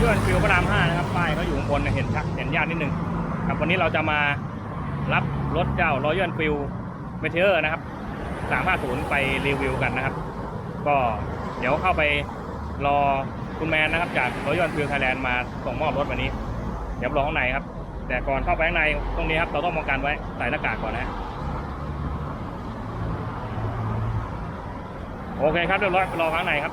รถยนฟิวพระรามห้านะครับป้ายเขาอยู่ข้างบนเห็นชัดเห็นยากนิดนึงครับวันนี้เราจะมารับรถเจ้ารถยนต์ฟิวเมเทอร์นะครับ350ไปรีวิวกันนะครับ ก็เดี๋ยวเข้าไปรอคุณแมนนะครับจากรถยนต์ฟิวไทยแลนด์มาส่งมอบรถวันนี้ เดี๋ยวรอข้างในครับ แต่ก่อนเข้าไปข้างในตรงนี้ครับเราต้องป้องกันไว้ใส่หน้ากากก่อนนะฮะโอเคครับเรียบร้อยรอข้างในครับ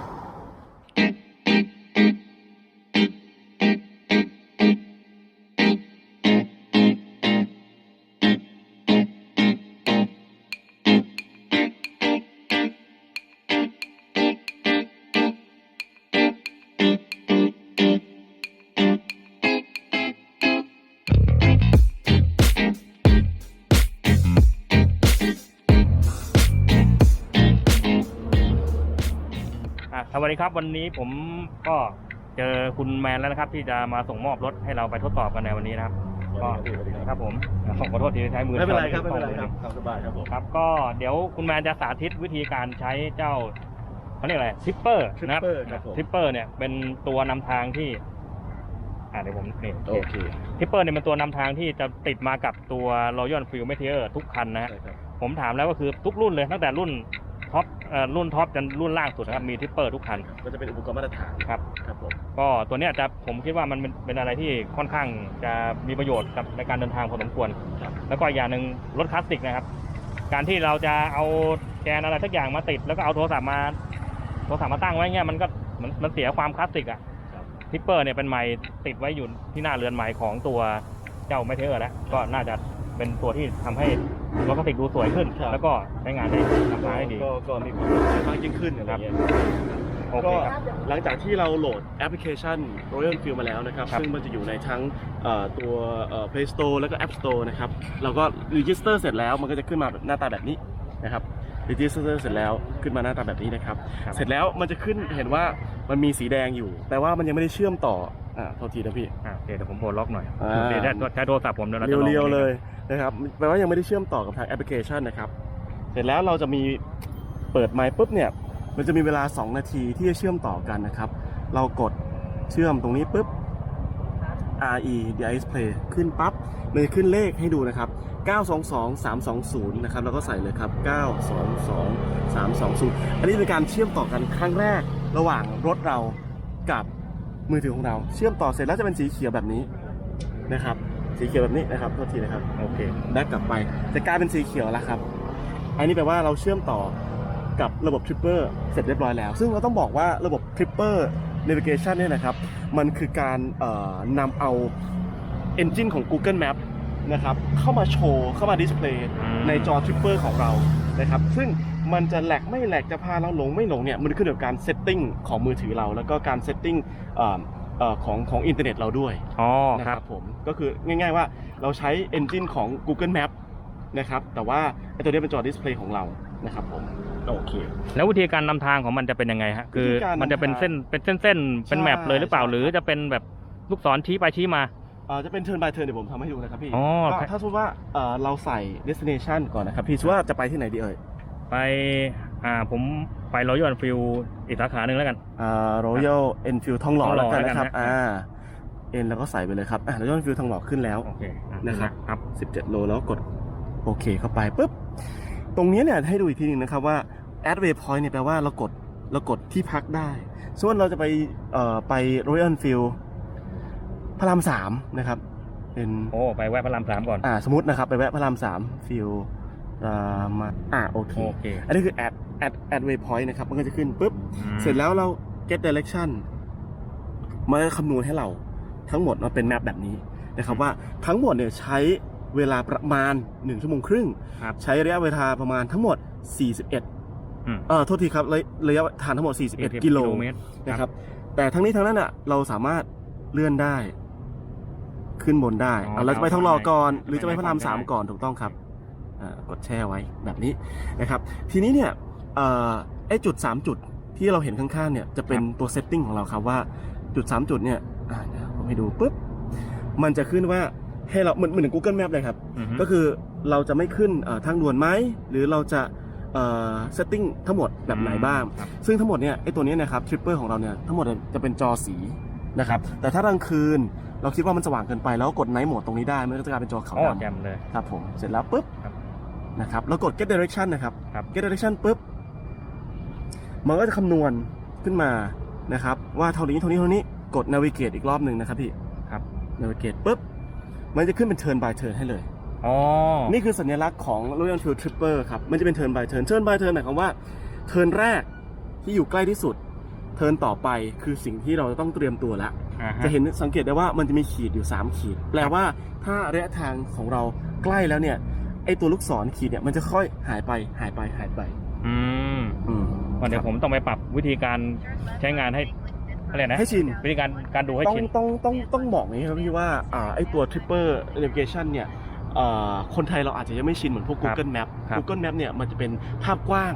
สวัสดีครับวันนี้ผมก็เจอคุณแมนแล้วนะครับ ที่จะมาส่งมอบรถให้เราไปทดสอบกันในวันนี้นะครับก็ครับผมขอโทษทีที่ใช้มือไม่เป็นไรครับไม่เป็นไรช้คอรับตามสบายครับผมครับ ก็เดี๋ยวคุณแมนจะสาธิตวิธีการใช้เจ้าเขาเรียกอะไรทิปเปอร์นะครับ Tripper ครับผมทิปเปอร์เนี่ยเป็นตัวนำทางที่อ่าเดี๋ยวผมนี่โอเคทิปเปอร์เนี่ยเป็นตัวนำทางที่จะติดมากับตัว Royal Field Meteor ทุกคันนะฮะใช่ครับผมถามแล้วก็คือทุกรุ่นเลยตั้งแต่รุ่นท็อป เอ่อรุ่นท็อปจนรุ่นล่างสุดนะครับมีทิปเปอร์ทุกคัน ก็จะเป็นอุปกรณ์มาตรฐานครับ ครับผมก็ตัวเนี้ยจะผมคิดว่ามันเป็นเป็นอะไรที่ค่อนข้างจะมีประโยชน์กับในการเดินทางพอสมควร ครับแล้วก็อีกอย่างหนึ่งรถคลาสสิกนะครับ การที่เราจะเอาแกนอะไรสักอย่างมาติด แล้วก็เอาโทรศัพท์มา โทรศัพท์มาตั้งไว้เงี้ยมันก็มันมันเสียความคลาสสิกอะครับทิปเปอร์เนี่ยเป็นไม้ติดไว้อยู่ที่หน้าเรือนไม้ของตัวเจ้าไม่เทอร์แล้วก็น่าจะเป็นตัวที่ทำให้ รถคลาสสิกดูสวยขึ้นแล้วก็ใช้งานได้ทำงานได้ดีก็ก็มีความสามารถยิ่งขึ้นอะไรเงี้ย โอเคก็ครับ หลังจากที่เราโหลดแอปพลิเคชัน Royal Field มาแล้วนะครับ ครับซึ่งมันจะอยู่ในทั้งเอ่อตัวเอ่อ Play Store แล้วก็ App Store นะครับเราก็ register เสร็จแล้วมันก็จะขึ้นมาแบบหน้าตาแบบนี้นะครับ register เสร็จแล้วขึ้นมาหน้าตาแบบนี้นะครับ ครับ เสร็จแล้วมันจะขึ้นเห็นว่ามันมีสีแดงอยู่ แต่ว่ามันยังไม่ได้เชื่อมต่ออ่าโทษทีนะพี่ อ่าโอเคเดี๋ยวผมโปรดล็อกหน่อยอ่า เดี๋ยวใช้โทรศัพท์ผมเดี๋ยวเราจะลองเรียวๆเลย นะครับแปลว่ายังไม่ได้เชื่อมต่อกับทางแอปพลิเคชันนะครับเสร็จแล้วเราจะมีเปิดไมค์ปุ๊บเนี่ยมันจะมีเวลา 2 นาทีที่จะเชื่อมต่อกันนะครับ เรากดเชื่อมตรงนี้ปุ๊บ RE Display ขึ้นปั๊บมันจะขึ้นเลขให้ดูนะครับ 922 320 นะครับ แล้วก็ใส่เลยครับ 922 320 อันนี้เป็นการเชื่อมต่อกันครั้งแรกระหว่างรถเรากับมือถือของเรา เชื่อมต่อเสร็จแล้วจะเป็นสีเขียวแบบนี้นะครับ สีเขียวแบบนี้นะครับโทษทีนะครับโอเคได้กลับไปจะกลายเป็นสีเขียวแล้วครับ อันนี้แปลว่าเราเชื่อมต่อกับระบบ Tripper เสร็จเรียบร้อยแล้ว ซึ่งเราต้องบอกว่าระบบ Tripper Navigation เนี่ยนะครับ มันคือการเอ่อนำเอา Engine ของ Google Map นะครับเข้ามาโชว์ เข้ามาดิสเพลย์อืมในจอ Tripper ของเรานะครับ ซึ่งมันจะแหลกไม่แหลกจะพาเราหลงไม่หลงเนี่ยมันขึ้นอยู่กับการเซตติ้งของมือถือเรา แล้วก็การเซตติ้ง เอ่อเอ่อของของอินเทอร์เน็ตเราด้วยอ๋อนะคครัรับ บผมก็คือง่าย ๆ ว่าเราใช้ Engine ของ Google Map นะครับแต่ว่าไอ้ตัวนี้เป็นจอดิสเพลย์ของเรานะครับผมโอเค แล้ววิธีการนำทางของมันจะเป็นยังไงฮะคือวิธีการนำทางมันจะเป็นเส้นเป็นเส้นเส้นๆเป็นใช่แมปเลยหรือเปล่าใช่ หรือจะเป็นแบบลูกศรชี้ไปชี้มา เอ่อจะเป็น turn by turn เดี๋ยวผมทำให้ดูนะครับพี่อ๋อ ก็ครับถ้าสมมติว่าเอ่อเราใส่ destination ก่อนนะครับพี่สมมติว่าจะไปที่ไหนดีเอ่ย ไป อ่าผมไปรอยัลฟิลอีกสาขาหนึ่งแล้วกัน อ่า Royal Enfield ทองหล่อทองหล่แล้อวกันนะครับ แล้วกันนะ อ่า N แล้วก็ใส่ไปเลยครับ อ่า Royal Enfield ทองหล่อขึ้นแล้ว โอเคอ่นะครับ ครับ17 โลแล้วกดโอเคเข้าไปปุ๊บ ตรงนี้เนี่ยให้ดูอีกทีหนึงนะครับว่า add waypoint เนี่ยแปลว่าเรากดเรากดที่พักได้ส่วนเราจะไปเอ่อไป Royal Enfield พระรามสามนะครับ เป็น โอ้ไปแวะพระรามสามก่อน อ่าสมมตินะครับ ไปแวะพระรามสามฟิล รามาอ่าโอเค โอเค อันนี้คือ add add add waypoint นะครับ มันก็จะขึ้นปุ๊บอืมเสร็จแล้วเรา get direction มันจะคำนวณให้เราทั้งหมดมาเป็นแมปแบบนี้นะครับว่าทั้งหมดเนี่ยใช้เวลาประมาณ 1 ชั่วโมงครึ่ง ครับ ใช้ระยะเวลาประมาณทั้งหมด 41 อืม เออโทษทีครับระระยะทางทั้งหมด 41 กิโลเมตรนะครับแต่ทั้งนี้ทั้งนั้นอะเราสามารถเลื่อนได้ ขึ้นบนได้อ๋อเอาเราจะไปทองหล่อก่อนได้หรือจะไปพระรามสามได้ก่อนถูกต้องครับอ่า กดแช่ไว้แบบนี้นะครับ ทีนี้เนี่ยเอ่อไอ้จุด 3 จุดที่เราเห็นข้างๆเนี่ยจะเป็นตัวเซตติ้งของเราครับว่าจุด 3 จุดเนี่ยอ่าเดี๋ยวผมให้ดูปุ๊บมันจะขึ้นว่าให้เราเหมือนเหมือน Google Map เลยครับอือฮึก็คือเราจะไม่ขึ้นเอ่อทางด่วนไหมหรือเราจะเอ่อเซตติ้งทั้งหมดแบบไหนบ้างครับซึ่งทั้งหมดเนี่ยไอตัวเนี้ยนะครับทริปเปอร์ของเราเนี่ยทั้งหมดจะเป็นจอสีนะครับแต่ถ้ากลางคืนเราคิดว่ามันสว่างเกินไปแล้วกดไนท์โหมดตรงนี้ได้มันก็จะกลายเป็นจอขาวอ๋อดำแจ่มเลยครับผมเสร็จแล้วปุ๊บครับ นะครับแล้วกด get direction นะครับ ครับ get direction ปุ๊บ มันก็จะคำนวณขึ้นมานะครับ ว่าเท่านี้เท่านี้เท่านี้กด navigate อีกรอบหนึ่งนะครับพี่ ครับ navigate ปุ๊บ มันจะขึ้นเป็น turn by turn ให้เลย อ๋อ นี่คือสัญลักษณ์ของ Royal Enfield Tripper ครับ มันจะเป็น turn by turn turn by turn หมายความว่า turn แรกที่อยู่ใกล้ที่สุด turn ต่อไปคือสิ่งที่เราจะต้องเตรียมตัวแล้ว อ่าฮะ จะเห็นสังเกตได้ว่ามันจะมีขีดอยู่ 3 ขีด แปลว่าถ้าระยะทางของเราใกล้แล้วเนี่ย ไอตัวลูกศรขีดเนี่ยมันจะค่อยหายไปหายไปหายไป อืมอืมวันเดี๋ยวผมต้องไปปรับวิธีการใช้งานให้อะไรนะให้ชินวิธีการการดูให้ต้องชินต้องต้องต้องบอกอย่างนี้ครับพี่ว่าอ่าไอตัว Tripper Navigation เนี่ยอ่าคนไทยเราอาจจะยังไม่ชินเหมือนพวกครับ Google Map ครับ Google Map เนี่ยมันจะเป็นภาพกว้าง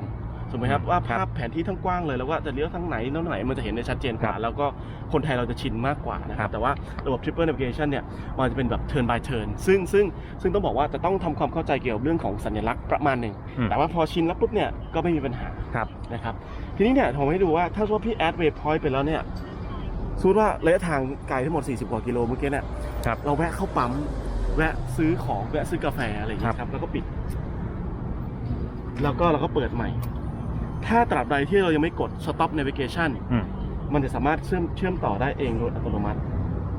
ถูกไหมครับอืมว่าครับภาพแผนที่ทั้งกว้างเลยแล้วว่าจะเลี้ยวทางไหนโน้นไหนมันจะเห็นได้ชัดเจนกว่าครับแล้วก็คนไทยเราจะชินมากกว่านะคครัรับบแต่ว่าระบบ Tripper Navigation เนี่ยมันจะเป็นแบบ turn by turn ซึ่งซึ่งซึ่งต้องบอกว่าจะต้องทำความเข้าใจเกี่ยวกับเรื่องของสัญลักษณ์ประมาณหนึ่งอืมแต่ว่าพอชินแล้วปุ๊บเนี่ยก็ไม่มีปัญหาครับนะครับทีนี้เนี่ยผมให้ดูว่าถ้าสมมติว่าพี่แอดเวย์พอยต์ไปแล้วเนี่ยสมมติว่าระยะทางไกลทั้งหมด 40 กว่ากิโลเมื่อกี้เนี่ยครับเราแวะเข้าปั๊มแวะซื้อของแวะซื้อกาแฟอะไรอย่างเงี้ยคครัรับบแล้วก็ปิด แล้วก็เราก็เปิดใหม่ ถ้าตราบใดที่เรายังไม่กด stop navigation อืม มันจะสามารถเชื่อมเชื่อมต่อได้เองโดยอัตโนมัติ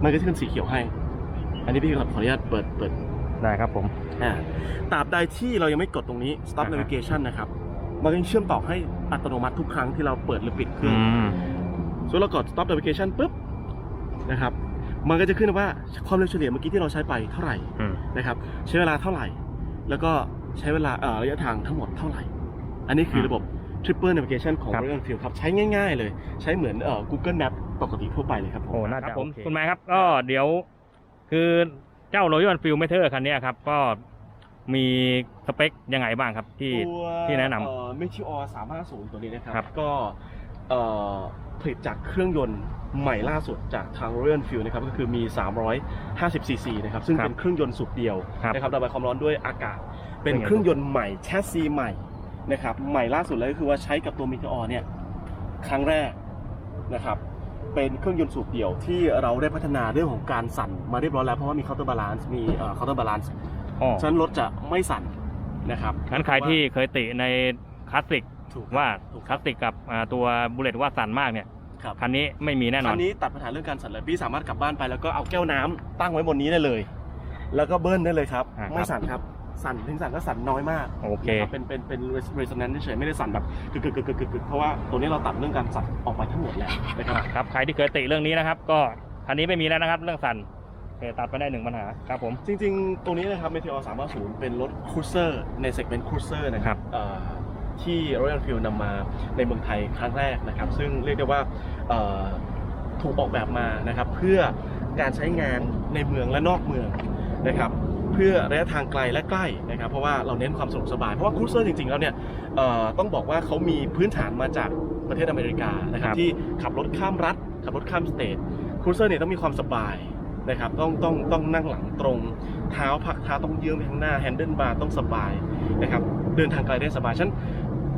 มันก็จะขึ้นสีเขียวให้ อันนี้พี่ขออนุญาตเปิดเปิดได้ครับผม อ่าตราบใดที่เรายังไม่กดตรงนี้ stop อ่าฮะ navigation นะครับ มันก็จะเชื่อมต่อให้อัตโนมัติทุกครั้งที่เราเปิดหรือปิดเครื่อือง ม ส่วนเรากด stop navigation ปุ๊บนะครับ มันก็จะขึ้นว่าความเร็วเฉลี่ยเมื่อกี้ที่เราใช้ไปเท่าไหร่อืม นะครับ ใช้เวลาเท่าไหร่ แล้วก็ใช้เวลาเอ่อระยะทางทั้งหมดเท่าไหร่ อันนี้คือระบบ triple navigation ของ ครับ Royal Enfield ครับ ใช้ง่ายๆเลย ใช้เหมือนเอ่อ Google Map ปกติทั่วไปเลยครับผม โอ้น่าครัจะบผมโอเค คุณแม่ครับก็เดี๋ยวคือเจ้า Royal Enfield m e t e o r คันเนี้ยครับ ก็มีสเปคยังไงบ้างครับที่ ตัวที่แนะนำเอ่อ Meteor 350ตัวนี้นะครับ ครับก็เอ่อผลิตจากเครื่องยนต์ใหม่ล่าสุดจากทาง Royal Enfield นะครับ ก็คือมี 350 cc นะครับ ซึ่งครับเป็นเครื่องยนต์สูบเดียวครับนะครับระบายความร้อนด้วยอากาศ เป็นเป็นไงเครื่องยนต์ใหม่ แชสซีใหม่ นะครับใหม่ล่าสุดเลยก็คือว่าใช้กับตัว Meteor เนี่ยครั้งแรกนะครับเป็นเครื่องยนต์สูบเดี่ยวที่เราได้พัฒนาเรื่องของการสั่นมาเรียบร้อยแล้ว เพราะว่ามี counter balance มีเอ่อ counter balance อ๋อฉะนั้นรถจะไม่สั่นนะครับงั้นใครที่เคยติในคลาสสิกถูกว่าถูกคลาสสิกกับอ่าตัวบุลเลตว่าสั่นมากเนี่ยครับคันนี้ไม่มีแน่นอคันนนี้ตัดปัญหาเรื่องการสั่นเลยพี่สามารถกลับบ้านไปแล้วก็เอาแก้วน้ำตั้งไว้บนนี้ได้เลย แล้วก็เบิ้ลได้เลยครับอ่าครับไม่สั่นครับ สั่นถึงสั่นก็สั่นน้อยมากโอเค นะครับเป็นเป็นเป็น resonance เฉยๆไม่ได้สั่นแบบกึกกึกกึกกึกกึกกึกเพราะว่าตัวนี้เราตัดเรื่องการสั่นออกไปทั้งหมดแล้วนะครับ ครับใครที่เคยติเรื่องนี้นะครับ ก็คันนี้ไม่มีแล้วนะครับ เรื่องสั่นโอเคตัดไปได้หนึ่งปัญหาครับผม จริงๆ ตัวนี้นะครับ Meteor 350 เป็นรถครูเซอร์ในเซกเมนต์ครูเซอร์นะคครัรับบเอ่อที่ Royal Enfield นำมาในเมืองไทยครั้งแรกนะครับ ซึ่งเรียกได้ว่าเอ่อถูกออกแบบมานะครับ เพื่อการใช้งานในเมืองและนอกเมืองนะครับ เพื่อระยะทางไกลและใกล้นะครับเพราะว่าเราเน้นความสะดวกสบาย เพราะว่าครูเซอร์จริงๆแล้วเนี่ยเอ่อต้องบอกว่าเขามีพื้นฐานมาจากประเทศอเมริกานะครับครับที่ขับรถข้ามรัฐ ขับรถข้ามสเตทครูเซอร์เนี่ยต้องมีความสบายนะครับต้องต้องต้องนั่งหลังตรง เท้าพักเท้าต้องเยื้องไปข้างหน้าแฮนเดิลบาร์ต้องสบายนะครับเดินทางไกลได้สบายฉะนัน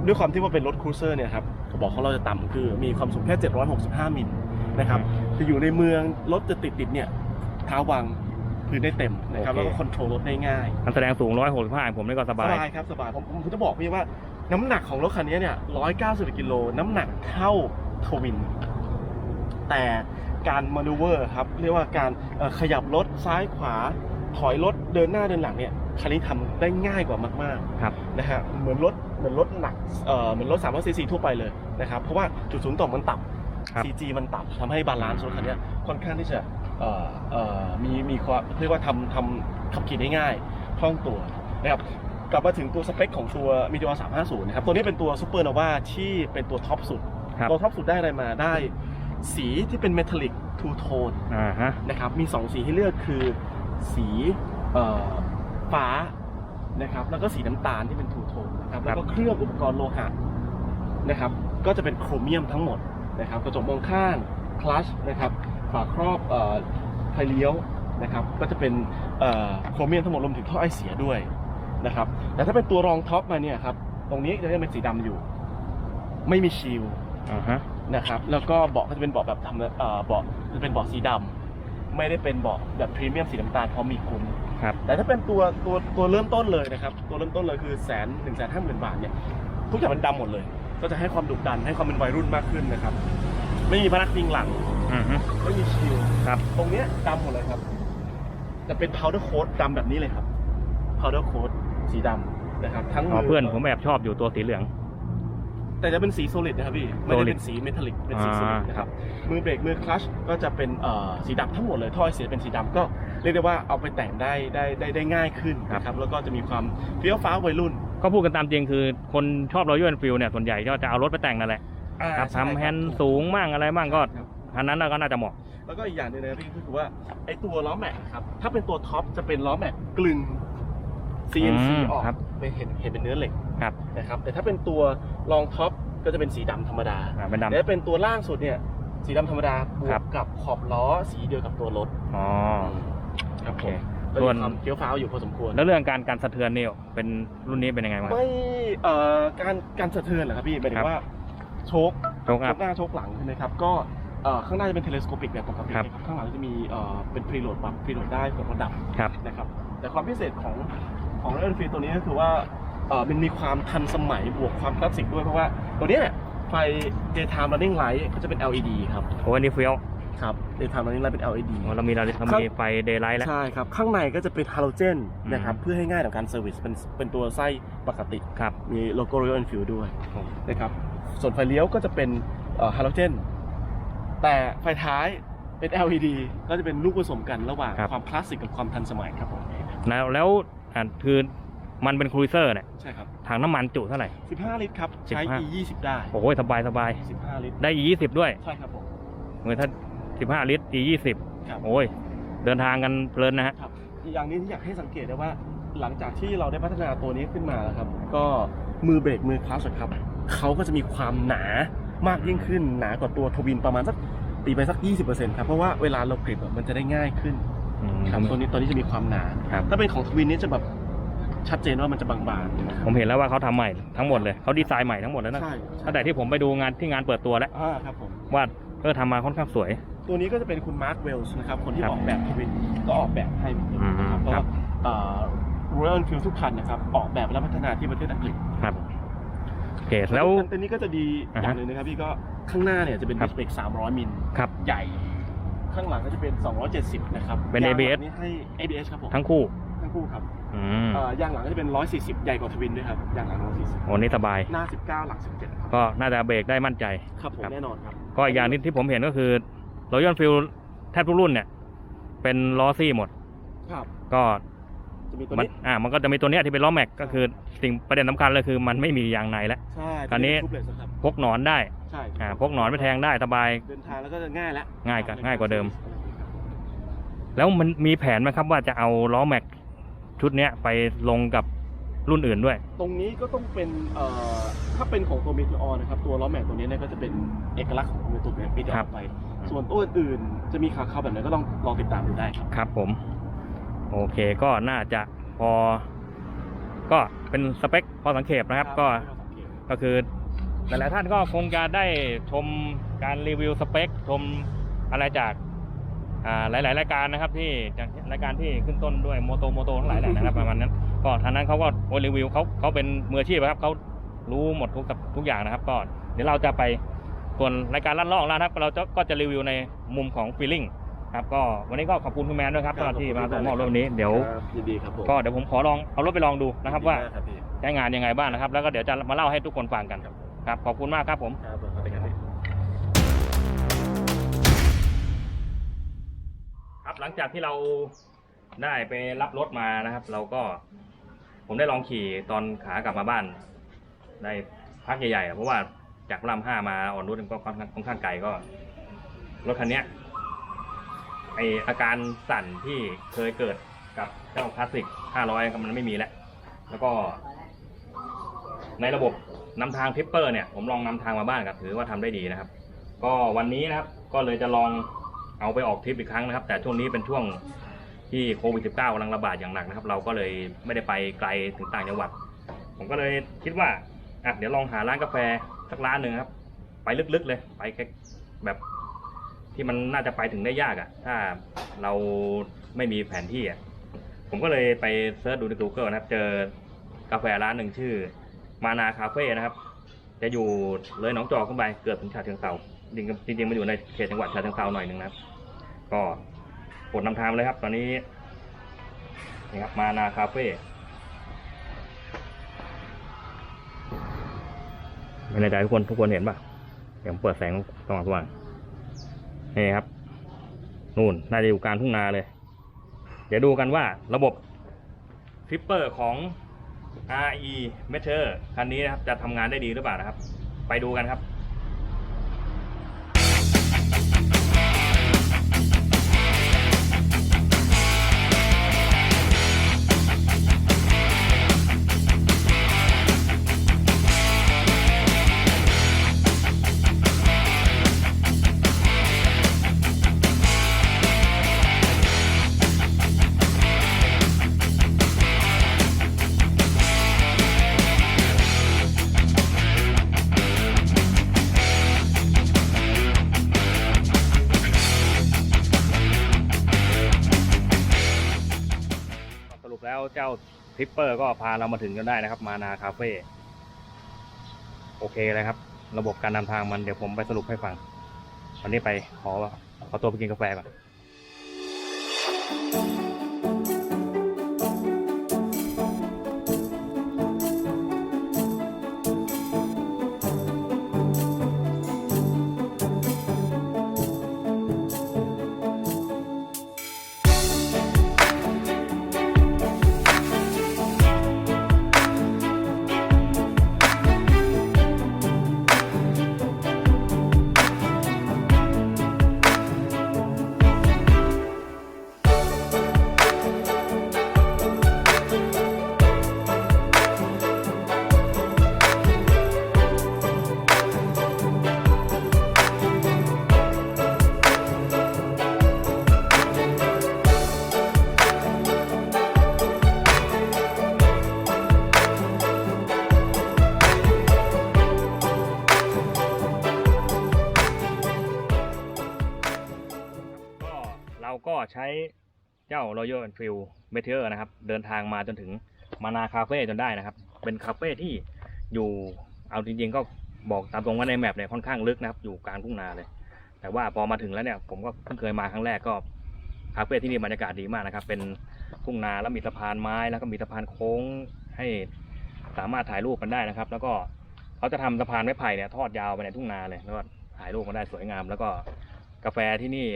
ด้วยความที่ว่าเป็นรถครูเซอร์เนี่ยครับกระบอกของเราจะต่ำคือมีความสูงแค่ 765 มิลนะครับจะอยู่ในเมืองรถจะติดติดๆเนี่ยเท้าวาง พื้นได้เต็มนะครับโอเค แล้วก็คอนโทรลรถได้ง่ายมันแสดงสูงร้อยหกสิบห้าผมนี่ก็สสบาย บายครับสบายผมผมจะบอกพี่ว่าน้ำหนักของรถคันนี้เนี่ย190กิโลน้ำหนักเท่าทวิน แต่การมานูเวอร์ครับเรียกว่าการเอ่อขยับรถซ้ายขวาถอยรถเดินหน้าเดินหลังเนี่ยคันนี้ทำได้ง่ายกว่ามากครับๆนะฮะเหมือนรถเหมือนรถหนักเอ่อเหมือนรถ300ซีซีทั่วไปเลยนะครับเพราะว่าจุดศูนย์ต่อมันต่ครับำ CG มันต่ำทำให้บาลานซ์รถคันนี้ค่อนข้างที่จะเอ่อเอ่อ มีมีความเรียกว่าทำทำขับขี่ได้ง่ายคล่องตัวนะครับกลับมาถึงตัวสเปคของตัว Meteor 350นะครับตัวนี้เป็นตัว Super Nova ที่เป็นตัวท็อปสุดครับตัวท็อปสุดได้อะไรมาได้ สีที่เป็นเมทัลลิกทูโทนอ่าฮะนะครับมี 2 สีให้เลือกคือสีเอ่อฟ้านะครับแล้วก็สีน้ำตาลที่เป็นทูโทนนะครับแล้วก็เครื่องอุปกรณ์โลหะนะครับก็จะเป็นโครเมียมทั้งหมดนะครับกระจกมองข้างคลัชนะครับ ฝาครอบเอ่อไฟเลี้ยวนะครับก็จะเป็นเอ่อโครเมียมทั้งหมดรวมถึงท่อไอเสียด้วยนะครับแต่ถ้าเป็นตัวรองท็อปมาเนี่ยครับตรงนี้จะยังเป็นสีดำอยู่ ไม่มีชิลอ่าฮะนะครับแล้วก็เบาะก็จะเป็นเบาะแบบทำเอ่อเบาะจะเป็นเบาะสีดำไม่ได้เป็นเบาะแบบพรีเมียมสีน้ำตาลเพราะมีคุ้มครับแต่ถ้าเป็นตัวตัวตัวเริ่มต้นเลยนะครับตัวเริ่มต้นเลยคือแสนหนึ่งแสนห้าหมื่นบาทเนี่ยทุกอย่างมันดำหมดเลย ก็จะให้ความดุดันให้ความเป็นวัยรุ่นมากขึ้นนะครับ ไม่มีพนักพิงหลัง อือฮึ ไม่มีชิลครับ ตรงเนี้ยดำหมดเลยครับ จะเป็น powder coat ดำแบบนี้เลยครับ powder coat สีดำนะครับ ทั้งอ๋อเพื่อนผมแอบชอบอยู่ตัวสีเหลือง แต่จะเป็นสี solid นะครับพี่ ไม่ได้ solid เป็นสี metallic เป็นสีอ่า solid นะคครัรับบมือเบรกมือคลัชก็จะเป็นเอ่อสีดำทั้งหมดเลยถ้อยเสียเป็นสีดำก็เรียกได้ว่าเอาไปแต่งได้ได้ได้ได้ง่ายขึ้นนะครับแล้วก็จะมีความเฟี้ยวฟ้าววัยรุ่น ก็พูดกันตามจริงคือคนชอบรอยัลฟิลเนี่ยส่วนใหญ่ก็จะเอารถไปแต่งนั่นแหละ อ่าครับใช่ทำแฮนด์สูงมั่งอะไรมั่งก็ครับคันนั้นเราก็น่าจะเหมาะ แล้วก็อีกอย่างหนึงนะครับพี่ก็คือว่าไอ้ตัวล้อแม็กครับถ้าเป็นตัวท็อปจะเป็นล้อแม็กกลึง CNC อืมออกครับเป็นเห็นเห็นเป็นเนื้อเหล็กครับ นะครับ แต่ถ้าเป็นตัวรองท็อปก็จะเป็นสีดำธรรมดา อ่าเป็นดำและเป็นตัวล่างสุดเนี่ยสีดำธรรมดาบวครักบกับขอบล้อสีเดียวกับตัวรถอ๋อ ครับโอผเค มก็ส่วน มีความเฟี้ยวฟ้าวอยู่พอสมควรแล้วเรื่องการการสะเทือนนี่เป็นรุ่นนี้เป็นยังไงบ้างครับไม่เอ่อการการสะเทือนเหรอครับพี่หมายถึครังบ ว่า โชคโชคอัพ หน้าโชคหลังใช่ไหมครับก็เอ่อข้างหน้าจะเป็นเทเลสโคปิกแบบปกติครับนะครับข้างหลังจะมีเอ่อเป็นพรีโหลดปรับพรีโหลดได้กดระดับครับ นะครับแต่ความพิเศษของของเรนฟีตัวนี้ก็คือว่าเอ่อมันมีความทันสมัยบวกความคลาสสิกด้วยเพราะว่าตัวเนี้ยไฟ daytime running light ก็จะเป็น LED ครับโอ้อันนี้เฟี้ยวครับ daytime running light เป็น LED อ๋อเรามีเราเรามีไฟเดย์ไลท์แล้ว ใช่ครับ ข้างในก็จะเป็นฮาโลเจนอืมนะครับเพื่อให้ง่ายต่อการเซอร์วิสเป็นเป็นตัวไส้ปกติ ครับ มีโลโก้ Royal Enfield ด้วยนะครับ ส่วนไฟเลี้ยวก็จะเป็นฮาโลเจน แต่ไฟท้ายเป็น LED ก็จะเป็นลูกผสมกันระหว่างครับ ความคลาสสิกกับความทันสมัยครับผมแล้วแล้วอ่าคือมันเป็นครูเซอร์เนี่ยใช่ครับ ถังน้ำมันจุเท่าไหร่ 15 ลิตรครับ ใช้ 15 E 20ได้ โอ้ยสบายสบาย15 ลิตร ได้ E ยี่สิบด้วยใช่ครับผม เหมือนถ้าสิบห้าลิตร E ยี่สิบครับ โอ้ย เดินทางกันเพลินนะฮะ ครับอีกอย่างหนี้ที่อยากให้สังเกตได้ว่า หลังจากที่เราได้พัฒนาตัวนี้ขึ้นมาแล้วครับ ก็มือเบรกมือคลัตช์อะครับ เขาก็จะมีความหนามากยิ่งขึ้น หนากว่าตัวทวินประมาณสักตีไปสัก 20%ครับเพราะว่าเวลาเรากริบอะมันจะได้ง่ายขึ้นอืมครับตัวนี้ตัวนี้จะมีความหนา ครับ ถ้าเป็นของทวินนี่จะแบบชัดเจนว่ามันจะบางๆนะครับ ผมเห็นแล้วว่าเขาทำใหม่ทั้งหมดเลยเขาดีไซน์ใหม่ทั้งหมดแล้วนะใช่ ตั้งแต่ที่ผมไปดูงานที่งานเปิดตัวแล้ว อ่าครับผม ว่าเออทำมาค่อนข้างสวย ตัวนี้ก็จะเป็นคุณมาร์คเวลส์นะครับ คนที่ครับออกแบบทวินก็ออกแบบให้เหมือนกันนะครับอืมก็ครับรอยัลฟิลทุกคันนะครับ ออกแบบและพัฒนาที่ประเทศอังกฤษ ครับ โอเคแล้ว ตัวนี้ก็จะดีอ่าอฮะย่างหนึ่งนะครับพี่ก็ข้างหน้าเนี่ยจะเป็นครัดิบสเบรก300 มิลครับ ใหญ่ ข้างหลังก็จะเป็น 270 นะครับเป็นยางหลัง ABS นี่ให้ ABS ครับผมทั้งคู่ทั้งคู่ครับอืมเอ่อยางหลังก็จะเป็น 140 ใหญ่กว่าทวินด้วยครับยางหลังโอ้นี่สบาย140หน้า 19 หลัง 17ครับก็น่าจะเบรกได้มั่นใจ ครับผมครับแน่นอนครับ ก็อีกอย่างที่ที่ผมเห็นก็คือรอยัลฟิลแทบทุกรุ่นเนี่ย เป็นล้อซี่หมด ครับ ก็ จะมีตัวมันนี้อ่ามันก็จะมีตัวเนี้ยที่เป็นล้อแม็กก็คือสิ่งประเด็นสำคัญเลยคือ มันไม่มียางในแล้ว ใช่คันนี้ทูบเลสครับพกหนอนได้ใช่อ่าพกหนอนไปแทงได้สบาย เดินทางแล้วก็จะง่ายแล้วง่ายกว่าง่ายกว่าเดิม แล้วมันมีแผนไหมครับว่าจะเอาล้อแม็กชุดเนี้ยไปลงกับรุ่นอื่นด้วย ตรงนี้ก็ต้องเป็นเอ่อถ้าเป็นของตัวมิเตอร์นะครับตัวล้อแม็กตัวนี้เนี่ยก็จะเป็นเอกลักษณ์ของตัวมิเตอร์ครับ ไป ส่วนตัวอื่นๆจะมีขาเข้าแบบไหนก็ต้องลองติดตามดูได้ครับ ครับผม โอเคก็น่าจะพอ ก็เป็นสเปคพอสังเขปนะครับ ก็ก็คือหลายๆท่านก็คงจะได้ชมการรีวิวสเปค ชมอะไรจากอ่าหลาย ๆ รายการนะครับ ที่จากรายการที่ขึ้นต้นด้วยโมโตโมโตทั้งหลายแหละนะครับประมาณนั้น ก็ทางนั้นเขาก็โอรีวิวเขาเขาเป็นมืออาชีพนะครับเขารู้หมดทุกกับทุกอย่างนะครับ ก็เดี๋ยวเราจะไปส่วนรายการลั่นลอกแล้วนะครับ เราจะก็จะรีวิวในมุมของฟีลลิ่ง ครับก็วันนี้ก็ขอบคุณคุณแมนด้วยครับครับที่มาขอบคุณส่งมอบครรับถวันนี้เดี๋ยวยินดีครับผมก็เดี๋ยวผมขอลองเอารถไปลองดูนะครับว่ายินดีมกครับพี่ ใช้งานยังไงบ้างนะครับ แล้วก็เดี๋ยวจะมาเล่าให้ทุกคนฟังกันครับขอบคุณมากครับผม ครับผมสวัสดีครับพี่ ครับหลังจากที่เราได้ไปรับรถมานะครับ เราก็ ผมได้ลองขี่ตอนขากลับมาบ้าน ได้พักใหญ่ๆเพราะว่าจากพระรามห้ามาอ่อนนุชก็ค่อนข้างค่อนข้างไกลก็ รถคันเนี้ย ไออาการสั่นที่เคยเกิดกับเจ้าคลาสสิก 500ก็มันไม่มีแล้ว แล้วก็ ในระบบนำทางทิปเปอร์เนี่ย ผมลองนำทางมาบ้านครับถือว่าทำได้ดีนะครับ ก็วันนี้นะครับก็เลยจะลองเอาไปออกทริปอีกครั้งนะครับ แต่ช่วงนี้เป็นช่วงที่โควิด -19 กำลังระบาดอย่างหนักนะครับ เราก็เลยไม่ได้ไปไกลถึงต่างจังหวัด ผมก็เลยคิดว่าอะเดี๋ยวลองหาร้านกาแฟสักร้านหนึ่งครับ ไปลึกๆเลย ไปแค่แบบ ที่มันน่าจะไปถึงได้ยากอะ่ะ ถ้าเราไม่มีแผนที่อะ่ะผมก็เลยไปเซิร์ชดูใน Google นะครับ เจอกาแฟร้านหนึ่งชื่อ มานาคาเฟ่นะครับ จะอยู่เลยหนองจอกขึ้นไปเกือบถึงฉะเชิงเซาจริงจริงๆมันอยู่ในเขตจังหวัดฉะเชิงเซาหน่อยหนึ่งนะครับ ก็กดนำทางเลยครับ ตอนนี้นี่ครับมานาคาเฟ่ไม่แน่ใจทุกคนทุกคนเห็นป่ะเดี๋ยวผมเปิดแสงสว่างสว่างๆ นี่ครับ นู่นน่าจะอยู่กลารทุ่งนาเลย เดี๋ยวดูกันว่าระบบฟิปเปอร์ของ RE m e t e r คันนี้นะครับ จะทำงานได้ดีหรือเปล่านะครับ ไปดูกันครับ ทริปเปอร์ก็พาเรามาถึงจนได้นะครับ มานาคาเฟ่โอเคเลยครับ ระบบการนำทางมันเดี๋ยวผมไปสรุปให้ฟัง วันนี้ไปขอขอตัวไปกินกาแฟก่อนา Royal Enfield Meteor นะครับ เดินทางมาจนถึงมานาคาเฟ่จนได้นะครับ เป็นคาเฟ่ที่อยู่เอาจริงๆก็บอกตามตรงว่าในแมปเนี่ยค่อนข้างลึกนะครับ อยู่กลางทุ่งนาเลย แต่ว่าพอมาถึงแล้วเนี่ยผมก็เพิ่งเคยมาครั้งแรกก็คาเฟ่ที่นี่บรรยากาศดีมากนะครับ เป็นทุ่งนาแล้วมีสะพานไม้แล้วก็มีสะพานโค้งให้สามารถถ่ายรูปกันได้นะครับ แล้วก็เขาจะทำสะพานไม้ไผ่เนี่ยทอดยาวไปในทุ่งนาเลยแล้วก็ถ่ายรูปกันได้สวยงาม แล้วก็กาแฟที่นี่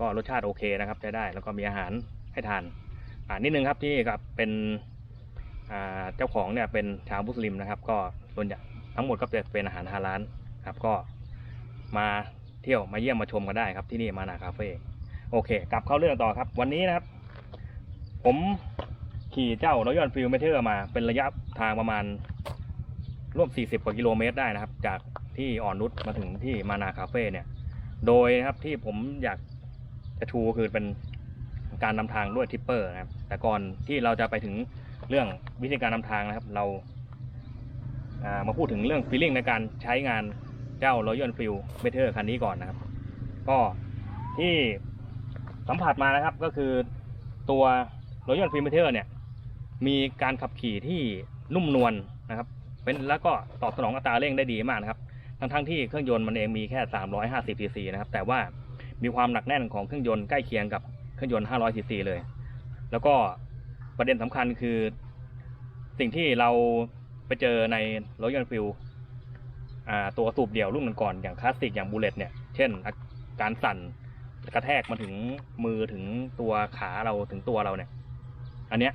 ก็รสชาติโอเคนะครับใช้ได้แล้วก็มีอาหาร ให้ทานอ่านิดนึงครับที่กับเป็นอ่าเจ้าของเนี่ยเป็นชาวมุสลิมนะครับ ก็ส่วนใหญ่ทั้งหมดก็จะเป็นอาหารฮาลาลครับ ก็มาเที่ยวมาเยี่ยมมาชมกันได้ครับที่นี่มานาคาเฟ่โอเค กลับเข้าเรื่องต่อครับ วันนี้นะครับ ผมขี่เจ้ารถยนต์ฟิลเมเทอร์มาเป็นระยะทางประมาณร่วม 40 กว่ากิโลเมตรได้นะครับ จากที่อ่อนนุชมาถึงที่มานาคาเฟ่เนี่ย โดยนะครับที่ผมอยากจะชูคือเป็น การนำทางด้วยทิปเปอร์นะครับ แต่ก่อนที่เราจะไปถึงเรื่องวิธีการนำทางนะครับ เราามาพูดถึงเรื่องฟีลลิ่งในการใช้งานเจ้า Royal Field Better คันนี้ก่อนนะครับ ก็ที่สัมผัสมานะครับก็คือตัว Royal Field Better เนี่ย มีการขับขี่ที่นุ่มนวลนะครับ เป็นแล้วก็ตอบสนองอัตราเร่งได้ดีมากนะครับ ทั้งทั้งที่เครื่องยนต์มันเองมีแค่ 350 cc นะครับ แต่ว่ามีความหนักแน่นของเครื่องยนต์ใกล้เคียงกับ เครื่องยนต์ 500 cc เลย แล้วก็ประเด็นสำคัญคือ สิ่งที่เราไปเจอในรถยนต์ฟิลตัวสูบเดี่ยวรุ่นก่อนอย่างคลาสสิกอย่างบูเลตเนี่ย เช่นการสั่นกระแทกมาถึงมือถึงตัวขาเราถึงตัวเราเนี่ย อันเนี้ย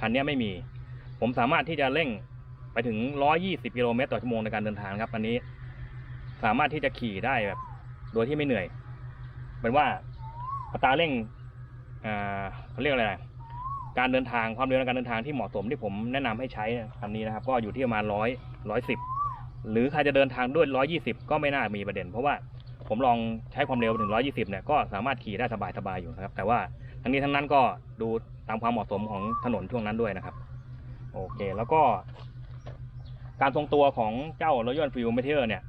คันเนี้ยไม่มี ผมสามารถที่จะเร่งไปถึง 120 กิโลเมตรต่อชั่วโมงในการเดินทางครับ อันนี้สามารถที่จะขี่ได้แบบ โดยที่ไม่เหนื่อยเป็นว่าอัตราเร่ง เขาเรียกอะไรนะการเดินทางความเร็วในการเดินทางที่เหมาะสมที่ผมแนะนำให้ใช้คันนี้นะครับ ก็อยู่ที่ประมาณร้อยร้อยสิบหรือใครจะเดินทางด้วยร้อยี่สิบก็ไม่น่ามีประเด็น เพราะว่าผมลองใช้ความเร็วถึงร้อยี่สิบเนี่ยก็สามารถขี่ได้สบายๆอยู่นะครับ แต่ว่าทั้งนี้ทั้งนั้นก็ดูตามความเหมาะสมของถนนช่วงนั้นด้วยนะครับ โอเค แล้วก็ การทรงตัวของเจ้า Royal Field Meteor เนี่ย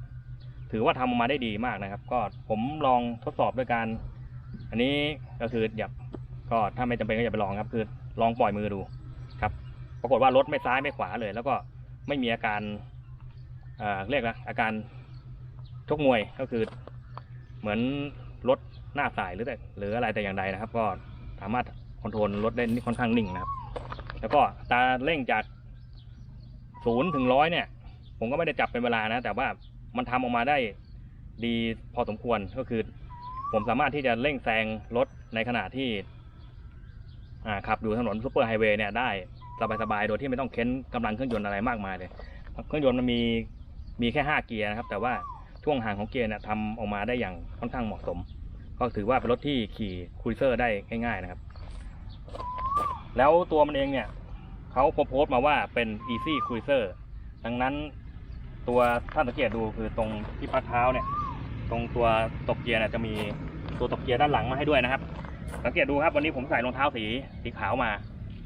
ถือว่าทำออกมาได้ดีมากนะครับ ก็ผมลองทดสอบด้วยการ อันนี้ก็คืออย่า ก็ถ้าไม่จำเป็นก็อย่าไปลองครับ คือลองปล่อยมือดูครับ ปรากฏว่ารถไม่ซ้ายไม่ขวาเลย แล้วก็ไม่มีอาการเอ่อเรียกนะอาการชกมวยก็คือเหมือนรถหน้าสายหรือแต่หรืออะไรแต่อย่างใดนะครับ ก็สามารถคอนโทรลรถได้ค่อนข้างนิ่งนะครับ แล้วก็ตาเร่งจากศูนย์ถึงร้อยเนี่ย ผมก็ไม่ได้จับเป็นเวลานะ แต่ว่ามันทำออกมาได้ดีพอสมควรก็คือ ผมสามารถที่จะเร่งแซงรถในขณะที่ อ่าขับอยู่ถนนซูเปอร์ไฮเวย์เนี่ยได้สบายๆโดยที่ไม่ต้องเค้นกำลังเครื่องยนต์อะไรมากมายเลยเครื่องยนต์มันมีมีแค่ 5 เกียร์นะครับ แต่ว่าช่วงห่างของเกียร์เนี่ยทำออกมาได้อย่างค่อนข้างเหมาะสม ก็ถือว่าเป็นรถที่ขี่ครูเซอร์ได้ง่ายๆนะครับ แล้วตัวมันเองเนี่ยเขาโพสต์มาว่าเป็น Easy Cruiser ดังนั้นตัวท่านสังเกตดูคือตรงที่พักเท้าเนี่ย ตรงตัวตกเกียร์เนี่ยจะมีตัวตกเกียร์ด้านหลังมาให้ด้วยนะครับ สังเกตดูครับวันนี้ผมใส่รองเท้าสีสีขาวมา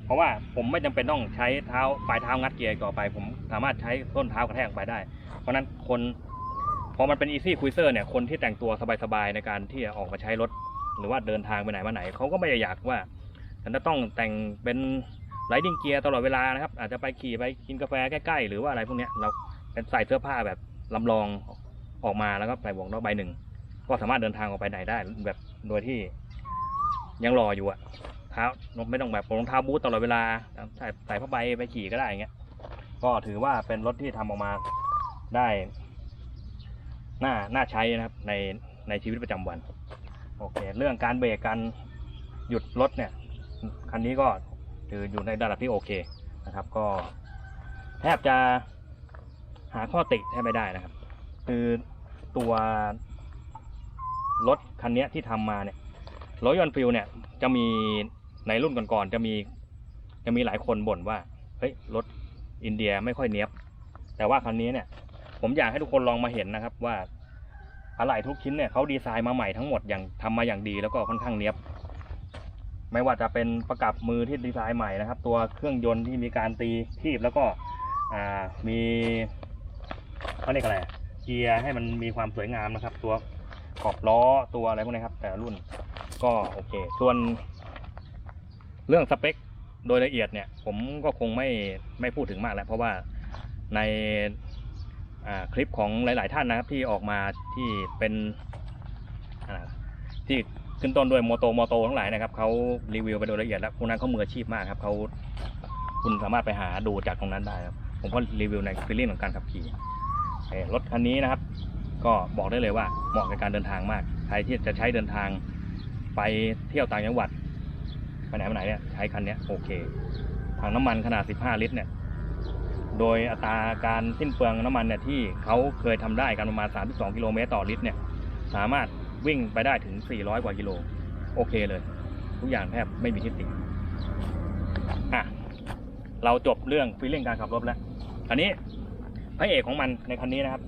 เพราะว่าผมไม่จำเป็นต้องใช้เท้าปลายเท้างัดเกียร์กต่อไป ผมสามารถใช้ต้นเท้ากระแทกไปได้ เพราะฉะนั้นคนพอมันเป็น Easy Cruiser เนี่ยคนที่แต่งตัวสบายๆในการที่จะออกมาใช้รถ หรือว่าเดินทางไปไหนมาไหนเขาก็ไม่อยากว่าฉันจะต้องแต่งเป็นไ i ดิ้งเกียร์ตลอดเวลานะครับ อาจจะไปขี่ไปกินกาแฟใกล้ๆ หรือว่าอะไรพวกนี้เราเป็นใส่เสื้อผ้าแบบลำลองออกมาแล้วก็ใส่หมวกนอกใบหนึ่ง ก็สามารถเดินทางออกไปไหนได้แบบโดยที่ ยังรออยู่อะเท้าไม่ต้องแบบรองเท้าบูทตลอดเวลาใส่ใส่ผ้าใบไปขี่ก็ได้อย่างเงี้ย ก็ถือว่าเป็นรถที่ทำออกมาได้น่าน่าใช้นะครับในในชีวิตประจำวัน โอเค เรื่องการเบรกการหยุดรถเนี่ย คันนี้ก็ถืออยู่ในระดับที่โอเคนะครับ ก็แทบจะหาข้อติแทบไม่ได้นะครับ คือตัวรถคันนี้ที่ทำมาเนี่ย รถยนต์ฟิลเนี่ยจะมีในรุ่นก่อนๆจะมีจะมีหลายคนบ่นว่าเฮ้ยรถอินเดียไม่ค่อยเนี้ยบ แต่ว่าคันนี้เนี่ย ผมอยากให้ทุกคนลองมาเห็นนะครับว่าอะไหล่ทุกชิ้นเนี่ยเขาดีไซน์มาใหม่ทั้งหมดอย่างทำมาอย่างดีแล้วก็ค่อนข้างเนี้ยบ ไม่ว่าจะเป็นประกับมือที่ดีไซน์ใหม่นะครับ ตัวเครื่องยนต์ที่มีการตีคีบแล้วก็มีเขาเรียกอะไรเกียร์ให้มันมีความสวยงามนะครับ ตัวขอบล้อตัวอะไรพวกนี้ครับ แต่รุ่น ก็โอเค ส่วนเรื่องสเปคโดยละเอียดเนี่ย ผมก็คงไม่ไม่พูดถึงมากแล้ว เพราะว่าในาคลิปของหลาย ๆ ท่านนะครับที่ออกมาที่เป็นที่ขึ้นต้นด้วยโมโตโมโตทั้งหลายนะครับเขารีวิวไปโดยละเอียดแล้วคนนั้นเขามืออาชีพมากครับเขาคุณสามารถไปหาดูจากตรงนั้นได้ครับผมก็รีวิวในฟีลลิ่งของการขับขี่รถคันนี้นะครับ ก็บอกได้เลยว่าเหมาะกับการเดินทางมาก ใครที่จะใช้เดินทาง ไปเที่ยวต่างจังหวัดไปไหนมาไหนเนี่ยใช้คันนี้โอเคถังน้ำมันขนาด 15 ลิตรเนี่ยโดยอัตราการสิ้นเปลืองน้ำมันเนี่ยที่เขาเคยทำได้กันประมาณ 32 กิโลเมตรต่อลิตรเนี่ยสามารถวิ่งไปได้ถึง 400 กว่ากิโลโอเคเลย ทุกอย่างแทบไม่มีทิฏฐิอะเราจบเรื่องฟีลลิ่งการขับรถแล้วอันนี้พระเอกของมันในคันนี้นะครับ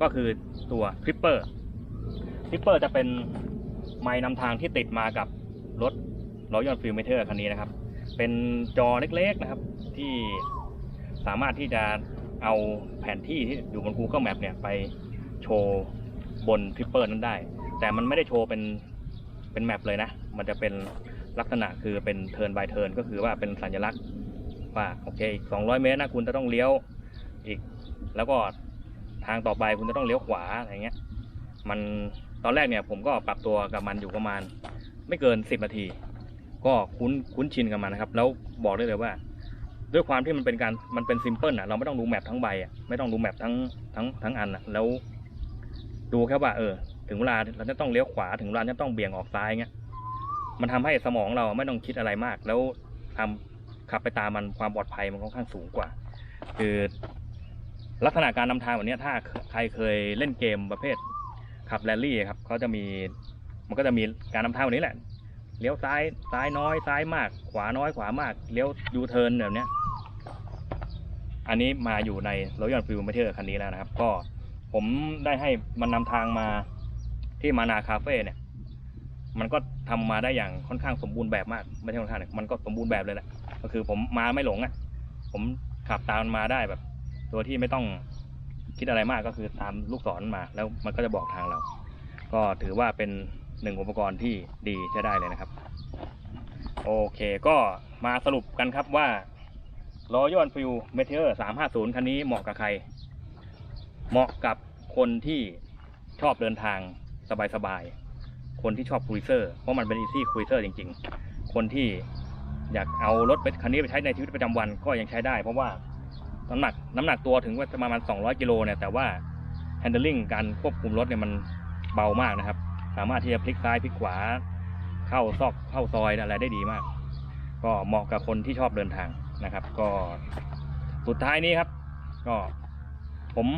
ก็คือตัวคลิปเปอร์คลิปเปอร์จะเป็น ไม้นำทางที่ติดมากับรถ Royal Field Meter คันนี้นะครับ เป็นจอเล็กๆนะครับ ที่สามารถที่จะเอาแผนที่ที่อยู่บน Google Map เนี่ยไปโชว์บนทริปเปอร์นั้นได้ แต่มันไม่ได้โชว์เป็นเป็นแมปเลยนะ มันจะเป็นลักษณะคือเป็นเทิร์น by เทิร์นก็คือว่าเป็นสัญลักษณ์ว่าโอเคอีก200 เมตรนะคุณจะต้องเลี้ยวอีก แล้วก็ทางต่อไปคุณจะต้องเลี้ยวขวาอะไรเงี้ย มัน ตอนแรกเนี่ยผมก็ปรับตัวกับมันอยู่ประมาณ ไม่เกิน 10นาที ก็คุ้นคุ้นชินกับมันนะครับ แล้วบอกได้เลยว่า ด้วยความที่มันเป็นการมันเป็นซิมเพิลอะเราไม่ต้องดูแมปทั้งใบอะไม่ต้องดูแมปทั้งทั้งทั้งอันอะแล้วดูแค่ว่าเออ ถึงเวลาเราจะต้องเลี้ยวขวาถึงเวลาจะต้องเบี่ยงออกซ้ายเงี้ยมันทำให้สมองเราไม่ต้องคิดอะไรมาก แล้วทำขับไปตามมันความปลอดภัยมันค่อนข้างสูงกว่า คือลักษณะการนำทางแบบนี้ถ้าใครเคยเล่นเกมประเภท ขับแรลลี่ครับเขาจะมีมันก็จะมีการนำทางแบบนี้แหละเลี้ยวซ้ายซ้ายน้อยซ้ายมาก ขวาน้อยขวามากเลี้ยวยูเทิร์นแบบเนี้ยอันนี้มาอยู่ในรถยนต์ฟิลเมเทอร์คันนี้แล้วนะครับ ก็ผมได้ให้มันนำทางมาที่มานาคาเฟ่เนี่ย มันก็ทำมาได้อย่างค่อนข้างสมบูรณ์แบบมาก ไม่ใช่ค่อนข้างเนี่ยมันก็สมบูรณ์แบบเลยแหละก็คือผมมาไม่หลงอะผมขับตามมันมาได้แบบโดยที่ไม่ต้อง คิดอะไรมากก็คือตามลูกศรมา แล้วมันก็จะบอกทางเรา ก็ถือว่าเป็นหนึ่งอุปกรณ์ที่ดีใช้ได้เลยนะครับ โอเคก็มาสรุปกันครับว่า Royal Enfield Meteor 350 คันนี้เหมาะกับใคร เหมาะกับคนที่ชอบเดินทางสบายๆ คนที่ชอบครูเซอร์เพราะมันเป็น easy cruiser จริง ๆ คนที่อยากเอารถไปคันนี้ไปใช้ในชีวิตประจำวันก็ยังใช้ได้ เพราะว่า น้ำหนักน้ำหนักตัวถึงว่าจะประมาณ 200 กิโลเนี่ยแต่ว่า handling การควบคุมรถเนี่ยมันเบามากนะครับ สามารถที่จะพลิกซ้ายพลิกขวา เข้าซอกเข้าซอยอะไรได้ดีมาก ก็เหมาะกับคนที่ชอบเดินทางนะครับ ก็สุดท้ายนี้ครับ ก็ผม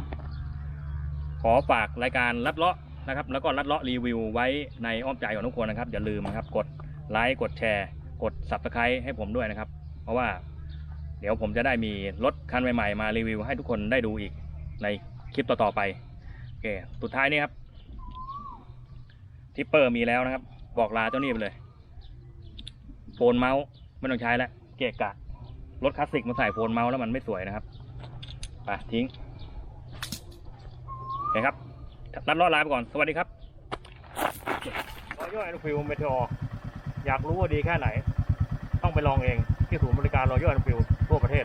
ขอฝากรายการลัดเลาะนะครับ แล้วก็ลัดเลาะรีวิวไว้ในอ้อมใจของทุกคนนะครับ อย่าลืมนะครับ กดไลค์กดแชร์ กด subscribe ให้ผมด้วยนะครับ เพราะว่า เดี๋ยวผมจะได้มีรถคันใหม่ๆ มารีวิวให้ทุกคนได้ดูอีกในคลิปต่อๆไปโอเคสุดท้ายนี้ครับทิปเปอร์มีแล้วนะครับ บอกลาเจ้านี้ไปเลยโฟนเมาส์ไม่ต้องใช้แล้วเกะกะรถคลาสสิกมาใส่โฟนเมาส์แล้วมันไม่สวยนะครับไปทิ้งโอเคครับรัดเลาะลาไปก่อนสวัสดีครับรอยย่อยฟิลเมทออยากรู้ว่าดีแค่ไหน ต้องไปลองเอง ที่ศูนย์บริการรอยย่อยฟิลทั่วประเทศ